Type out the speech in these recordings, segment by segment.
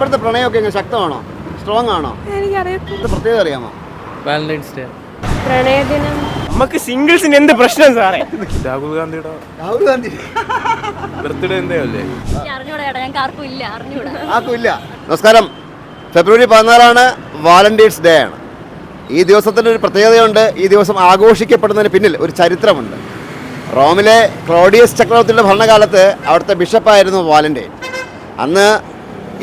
ഇപ്പോഴത്തെ പ്രണയമൊക്കെ എങ്ങനെ? ശക്തമാണോ? സ്ട്രോങ് ആണോ? എനിക്കറിയത്തില്ല. ഇത് പ്രത്യേകത അറിയാമോ? വാലന്റൈൻസ് ഡേ പ്രണയദിനം. നമുക്ക് സിംഗിൾസിന് എന്ത് പ്രശ്നം സാറേ? രാഹുൽ ഗാന്ധിയുടെ രാഹുൽ ഗാന്ധി. ബർത്ത്ഡേ എന്തേ അല്ലേ? അറിഞ്ഞൂടാ ചേട്ടാ ഞങ്ങൾക്ക് ആർക്കും ഇല്ല നമസ്കാരം. ഫെബ്രുവരി പതിനാലാണ് വാലന്റൈൻസ് ഡേ ആണ്. ഈ ദിവസത്തിന്റെ ഒരു പ്രത്യേകതയുണ്ട്. ഈ ദിവസം ആഘോഷിക്കപ്പെടുന്നതിന് പിന്നിൽ ഒരു ചരിത്രമുണ്ട്. റോമിലെ ക്ലോഡിയസ് ചക്രവർത്തിയുടെ ഭരണകാലത്ത് അവിടുത്തെ ബിഷപ്പായിരുന്നു വാലന്റൈൻ അന്ന്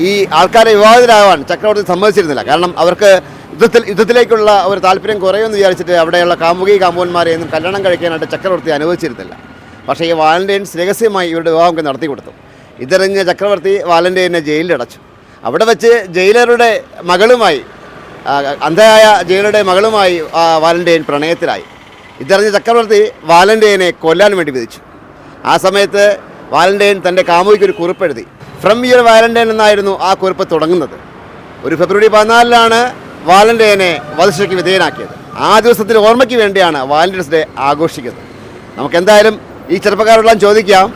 ഈ ആൾക്കാരെ വിവാഹിതരാകാൻ ചക്രവർത്തി സമ്മതിച്ചിരുന്നില്ല. കാരണം അവർക്ക് യുദ്ധത്തിൽ യുദ്ധത്തിലേക്കുള്ള ഒരു താല്പര്യം കുറയുമെന്ന് വിചാരിച്ചിട്ട് അവിടെയുള്ള കാമുകി കാമുകന്മാരെ ഒന്നും കല്യാണം കഴിക്കാനായിട്ട് ചക്രവർത്തി അനുവദിച്ചിരുന്നില്ല. പക്ഷേ ഈ വാലന്റൈൻസ് രഹസ്യമായി ഇവരുടെ വിവാഹമൊക്കെ നടത്തി കൊടുത്തു. ഇതറിഞ്ഞ ചക്രവർത്തി വാലന്റൈനെ ജയിലിലടച്ചു അവിടെ വെച്ച് ജയിലറുടെ മകളുമായി അന്ധയായ ജയിലറുടെ മകളുമായി വാലന്റൈൻ പ്രണയത്തിലായി. ഇതറിഞ്ഞ ചക്രവർത്തി വാലന്റൈനെ കൊല്ലാൻ വേണ്ടി വിധിച്ചു. ആ സമയത്ത് വാലന്റൈൻ തന്റെ കാമുകിക്ക് ഒരു കുറിപ്പെഴുതി. ഫ്രം ഇയർ വാലന്റൈൻ എന്നായിരുന്നു ആ കുറിപ്പ് തുടങ്ങുന്നത്. ഒരു ഫെബ്രുവരി പതിനാലിലാണ് വാലന്റൈനെ വധശിക്ഷയ്ക്ക് വിധേയനാക്കിയത്. ആ ദിവസത്തിൽ ഓർമ്മയ്ക്ക് വേണ്ടിയാണ് വാലന്റൈൻസ് ഡേ ആഘോഷിക്കുന്നത്. നമുക്ക് എന്തായാലും ഈ ചെറുപ്പക്കാരോടെല്ലാം ചോദിക്കാം.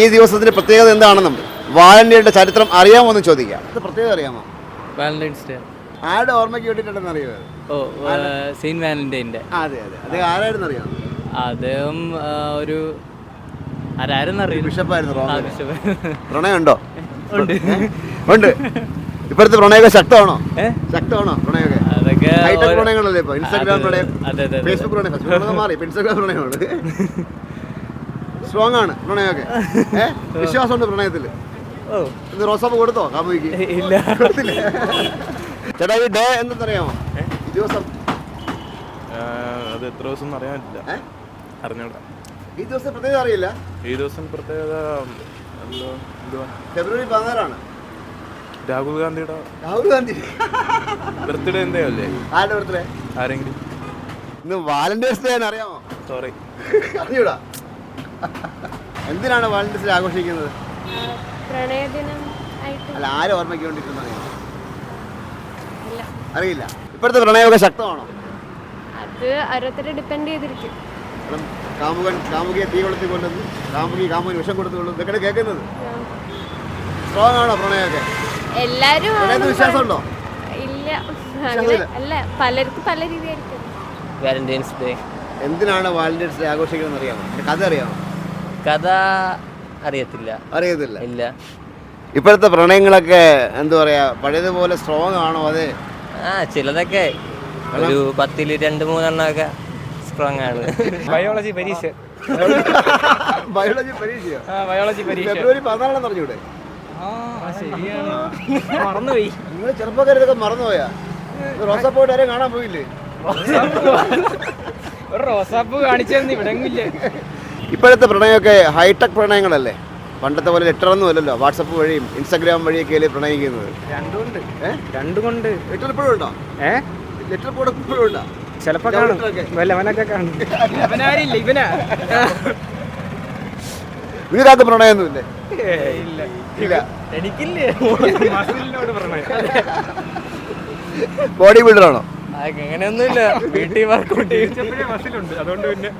ഈ ദിവസത്തിന് പ്രത്യേകത എന്താണെന്നും വാലന്റൈന്റെ ചരിത്രം അറിയാമോ എന്ന് ചോദിക്കാം. ഇത് പ്രത്യേകത അറിയാമോ? Valentine's Day. ആരുടെ ഓർമ്മയ്ക്ക് വേണ്ടിയിട്ടുണ്ടെന്ന് അറിയുമോ ഓ സെയിന്റ് വാലന്റൈന്റെ അതെ അതെ. അത് ആരായിരുന്നു അറിയാം അദ്ദേഹം ഒരു ആരായിരുന്നു അറിയാം ബിഷപ്പായിരുന്നു. പ്രണയമുണ്ടോ? ഉണ്ട്. ഉണ്ട്. ഇപ്പോഴത്തെ പ്രണയമൊക്കെ ശക്തമാണോ? ശക്തമാണോ പ്രണയമൊക്കെ ഹൈടെക് പ്രണയങ്ങളല്ലേ ഇപ്പൊ? ഇൻസ്റ്റാഗ്രാം പ്രണയം അതെ, അതെ, അതെ. ഫേസ്ബുക്ക് പ്രണയം ഫേസ്ബുക്ക് പ്രണയം മാറി. ഇപ്പൊ ഇൻസ്റ്റാഗ്രാം പ്രണയമാണ്. സ്ട്രോങ് ആണ് പ്രണയമൊക്കെ. ഏഹ് വിശ്വാസമുണ്ട് പ്രണയത്തിൽ റോസാപ്പ് കൊടുത്തോ ഇല്ല. ചേട്ടാ ഈ ഡേ എന്തെന്നറിയാമോ? ദിവസം അത് എത്ര ദിവസം അറിയാൻ പറ്റില്ല? ഈ ദിവസം പ്രത്യേകം അറിയില്ല. ഈ ദിവസം പ്രത്യേകത ഫെബ്രുവരി പതിനാറാണ്. രാഹുൽ ഗാന്ധിയുടെ രാഹുൽ ഗാന്ധി. ബർത്ത്ഡേ എന്തേയല്ലേ ആരുടെ ബർത്ത്ഡേ? ആരെങ്കിലും. ഇന്ന് വാലന്റൈൻസ് ഡേ അറിയാമോ? സോറി അറിയൂടാ എന്തിനാണ് വാലന്റൈൻസ് ഡേ ആഘോഷിക്കുന്നത്? പ്രണയദിനം ആയിട്ട്. അല്ല ആരെ ഓർമ്മയ്ക്ക് വേണ്ടിയിട്ടെന്ന് അറിയില്ല. ഇപ്പോഴത്തെ പ്രണയമൊക്കെ ശക്തമാണോ? അത് ഓരോരുത്തരെ ഡിപ്പെൻഡ് ചെയ്തിരിക്കും. കാമുകൻ കാമുകിയെ തീ കൊളുത്തി കൊല്ലുന്നു. കാമുകി കാമുകൻ വിഷം കൊടുത്തു കൊള്ളുന്നു. ഇതൊക്കെ കേൾക്കുന്നത്. സ്ട്രോങ് ആണോ പ്രണയമൊക്കെ? എല്ലാരും വിശ്വാസമുണ്ടോ? ഇല്ല. അല്ല പലർക്കും പല രീതിയായിരിക്കും. വാലന്റൈൻസ് ഡേ എന്തിനാണ് വാലന്റൈൻസ് ഡേ ആഘോഷിക്കുന്നത് അറിയാമോ? കഥ അറിയാമോ? കഥ അറിയത്തില്ല. അറിയത്തില്ല. ഇല്ല. ഇപ്പോഴത്തെ പ്രണയങ്ങളൊക്കെ എന്താ പറയാ പഴയതുപോലെ സ്ട്രോങ് ആണോ അതെ? ആ ചിലതൊക്കെ. ഒരു പത്തിൽ രണ്ട് മൂന്നെണ്ണമൊക്കെ. സ്ട്രോങ് ആണ്. ബയോളജി പരീക്ഷ. ബയോളജി പരീക്ഷ ബയോളജി പരീക്ഷ. ഫെബ്രുവരി പറഞ്ഞൂടെ? ശരിയാണ്. മറന്നുപോയി. നിങ്ങൾ ചെറുപ്പക്കാരൊക്കെ മറന്നുപോയാ? റോസാപ്പോയിട്ട് ആരെയും കാണാൻ പോയില്ലേ? ഒരു റോസാപ്പൂ കാണിച്ചു ഇവിടെ ഇപ്പോഴത്തെ പ്രണയമൊക്കെ ഹൈടെക് പ്രണയങ്ങളല്ലേ? പണ്ടത്തെ പോലെ ലെറ്റർ ഒന്നും അല്ലല്ലോ. വാട്സപ്പ് വഴിയും ഇൻസ്റ്റാഗ്രാം വഴിയൊക്കെ അല്ലേ പ്രണയിക്കുന്നത്? രണ്ടുകൊണ്ട്? രണ്ടുകൊണ്ട് ലെറ്റർ ഇപ്പോഴും ഉണ്ടോ? ഏഹ് ലെറ്റർ ഇപ്പോഴും ഉണ്ടോ? ചിലപ്പോ കാണും. വല്ലവനൊക്കെ കാണും. എനിക്കില്ലേ? പറഞ്ഞു ബോഡി ബിൽഡറാണോ? അങ്ങനെയൊന്നുമില്ല. വീട്ടിൽ വർക്കൗട്ട് മസിലുണ്ട്. അതുകൊണ്ട് പിന്നെ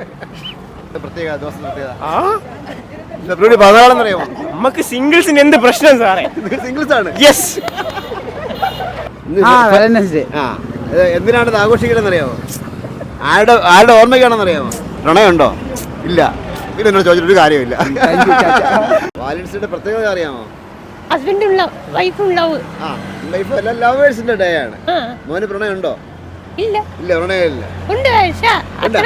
പ്രത്യേക ദിവസം പ്രത്യേകത. ആ? ഫെബ്രുവരി പതിനാലെന്ന് അറിയാമോ? നമുക്ക് സിംഗിൾസിന് എന്ത് പ്രശ്നം സാറേ? സിംഗിൾസ് ആണ് യെസ് ആ ഇത് എന്തിനാണ് ഇത് ആഘോഷിക്കണമെന്ന് അറിയാമോ ആരുടെ ആരുടെ ഓർമ്മയ്ക്കാണെന്ന് അറിയാമോ പ്രണയമുണ്ടോ? ഇല്ല. ഇത് എന്നോട് ചോദിച്ചിട്ട് ഒരു കാര്യമില്ല വാലൻസിന്റെ പ്രത്യേകത അറിയാമോ? ഹസ്ബൻഡ് ഉള്ള വൈഫ് ഉള്ളവ് ആ ലൈഫ് അല്ല ലവേഴ്സിന്റെ ഡേ ആണ്. ആ. മോന് പ്രണയം ഇല്ല. ഇല്ല പ്രണയമില്ല. ഉണ്ട് പക്ഷെ അത്ര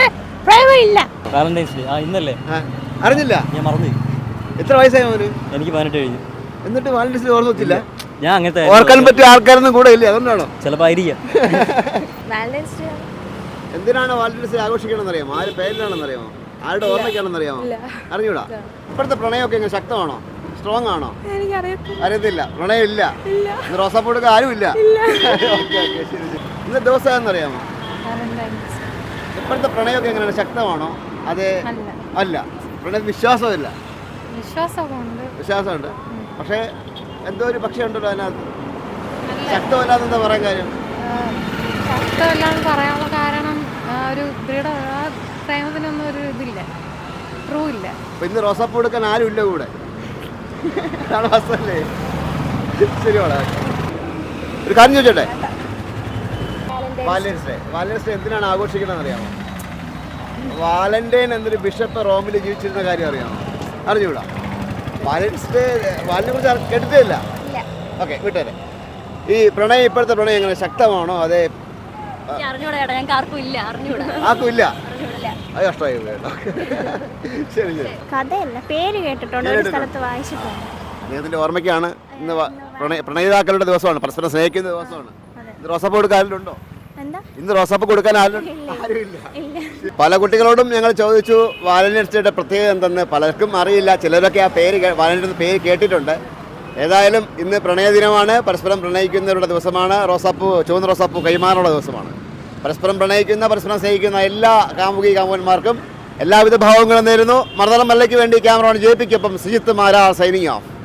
വാലന്റൈൻസ് ഡേ ആ ഇന്നല്ലേ? അറിഞ്ഞില്ല? ഞാൻ മറന്നു എത്ര വയസ്സായ മോന്? എനിക്ക് പതിനെട്ട് കഴിഞ്ഞു. എന്നിട്ട് വാലൻസിന് ഓർമ്മ വെച്ചില്ല ഞാൻ അങ്ങനത്തെ ഓർക്കാൻ പറ്റിയ ആൾക്കാരൊന്നും കൂടെ ഇല്ല? അതുകൊണ്ടാണോ? ചിലപ്പോ ആയിരിക്കാം. വാലന്റൈൻസ് ഡേ എന്തിനാണ് വാലന്റൈൻസ് ഡേ ആഘോഷിക്കണമെന്ന് അറിയാമോ ആര് പേരിലാണെന്ന് അറിയാമോ ആരുടെ ഓർമ്മയ്ക്കാണെന്ന് അറിയാമോ അറിഞ്ഞൂടാ ഇപ്പോഴത്തെ പ്രണയമൊക്കെ ഇങ്ങനെ ശക്തമാണോ? സ്ട്രോങ് ആണോ? അറിയത്തില്ല. പ്രണയം ഇല്ല. ഇന്ന് റോസാപ്പൂടൊക്കെ ആരും ഇല്ല. ഇന്ന് ദിവസം അറിയാമോ ഇപ്പോഴത്തെ പ്രണയമൊക്കെ എങ്ങനെയാണ്? ശക്തമാണോ? അത് അല്ല. പ്രണയ വിശ്വാസമില്ല. വിശ്വാസമുണ്ട്. പക്ഷേ എന്തോ ഒരു പക്ഷേ ഉണ്ടല്ലോ അതിനകത്ത്. ശക്തമല്ലാതെന്താ പറയാൻ കാര്യം? ശക്തമല്ലാന്ന് പറയാനുള്ള കാരണം ഒരു ദൃഢ ആ പ്രേമത്തിനൊന്നും ഒരു ഇതില്ല. ട്രൂ ഇല്ല. ഇന്ന് റോസാപ്പൂ എടുക്കാൻ ആരും ഇല്ല കൂടെ? അതാണ് അവസ്ഥ അല്ലേ ശരി മോളെ. ഒരു കാര്യം ചോദിച്ചോട്ടെ? Valentine's day. വാലന്റൈൻസ് ഡേ എന്തിനാണ് ആഘോഷിക്കണമെന്ന് അറിയാമോ? വാലന്റൈൻ എന്നൊരു ബിഷപ്പ് റോമിൽ ജീവിച്ചിരുന്ന കാര്യം അറിയാമോ? അറിഞ്ഞൂടാ വാലന്റൈൻസ് ഡേ വാലിനെ കുറിച്ച് കേട്ടിട്ടേ ഇല്ല. ഓക്കെ വിട്ടേരെ. ഈ പ്രണയം ഇപ്പോഴത്തെ പ്രണയം എങ്ങനെ? ശക്തമാണോ? അതെ കഷ്ടമായി ശരി ശരി. കഥയല്ല പേര് കേട്ടിട്ടുണ്ട്. ഒരു സ്ഥലത്ത് വായിച്ചിട്ടുണ്ട്. അദ്ദേഹത്തിന്റെ ഓർമ്മയ്ക്കാണ് ഇന്ന് പ്രണയ പ്രണയിതാക്കളുടെ ദിവസമാണ്. പരസ്പരം സ്നേഹിക്കുന്ന ദിവസമാണ്. ഇന്ന് കാലിലുണ്ടോ ഇന്ന് റോസാപ്പ് കൊടുക്കാൻ ആരും ആരുമില്ല. പല കുട്ടികളോടും ഞങ്ങൾ ചോദിച്ചു വാലന്റൈൻസ് ഡേയുടെ പ്രത്യേകത എന്തെന്ന്? പലർക്കും അറിയില്ല. ചിലരൊക്കെ ആ പേര് വാലന്റിയർ വാലന്റൈൻസ് പേര് കേട്ടിട്ടുണ്ട്. ഏതായാലും ഇന്ന് പ്രണയദിനമാണ്. പരസ്പരം പ്രണയിക്കുന്നവരുടെ ദിവസമാണ്. റോസാപ്പൂ ചുവന്ന റോസാപ്പൂ കൈമാറുള്ള ദിവസമാണ്. പരസ്പരം പ്രണയിക്കുന്ന പരസ്പരം സ്നേഹിക്കുന്ന എല്ലാ കാമുകി കാമുകന്മാർക്കും എല്ലാവിധ ഭാവങ്ങളും നേരുന്നു. മർദ്ദനം മല്ലയ്ക്ക് വേണ്ടി ക്യാമറ ജയിപ്പിക്കൊപ്പം സുജിത്ത് മാരാ സൈനിങ് ഓഫ്.